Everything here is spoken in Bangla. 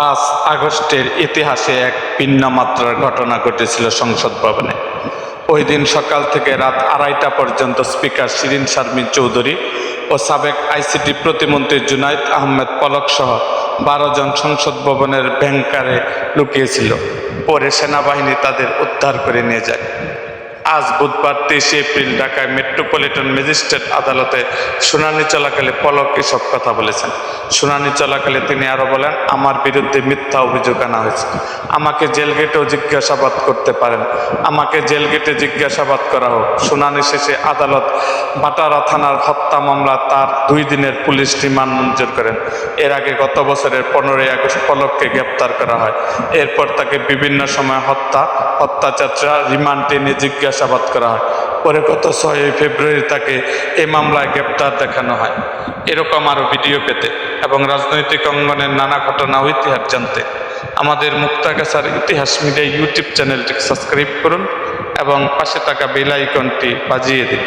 পাঁচ আগস্টের ইতিহাসে এক ভিন্ন মাত্রার ঘটনা ঘটেছিল সংসদ ভবনে। ওই দিন সকাল থেকে রাত আড়াইটা পর্যন্ত স্পিকার শিরিন শারমিন চৌধুরী ও সাবেক আইসিটি প্রতিমন্ত্রী জুনাইদ আহমেদ পলক সহ বারো জন সংসদ ভবনের ব্যাংকারে লুকিয়েছিল। পরে সেনাবাহিনী তাদের উদ্ধার করে নিয়ে যায়। আজ বুধবার তেইশে এপ্রিল ঢাকায় মেট্রোপলিটন ম্যাজিস্ট্রেট আদালতে শুনানি চলাকালে পলক এসব কথা বলেছেন। শুনানি চলাকালে তিনি আরও বলেন, আমার বিরুদ্ধে মিথ্যা অভিযোগ আনা হয়েছে। আমাকে জেল গেটেও জিজ্ঞাসাবাদ করতে পারেন। আমাকে জেল গেটে জিজ্ঞাসাবাদ করা হোক। শুনানি শেষে আদালত বাটারা থানার হত্যা মামলা তার দুই দিনের পুলিশ রিমান্ড মঞ্জুর করেন। এর আগে গত বছরের পনেরোই আগস্ট পলককে গ্রেপ্তার করা হয়। এরপর তাকে বিভিন্ন সময় হত্যা অত্যাচার রিমান্ডে নিয়ে জিজ্ঞাসাবাদ করা হয়। পরে গত ছয়ই ফেব্রুয়ারি তাকে এ মামলায় গ্রেপ্তার দেখানো হয়। এরকম আরও ভিডিও পেতে এবং রাজনৈতিক অঙ্গনের নানা ঘটনা ও ইতিহাস জানতে আমাদের মুক্তাগাছার ইতিহাস মিডিয়া ইউটিউব চ্যানেলটিকে সাবস্ক্রাইব করুন এবং পাশে থাকা বেল আইকনটি বাজিয়ে দিন।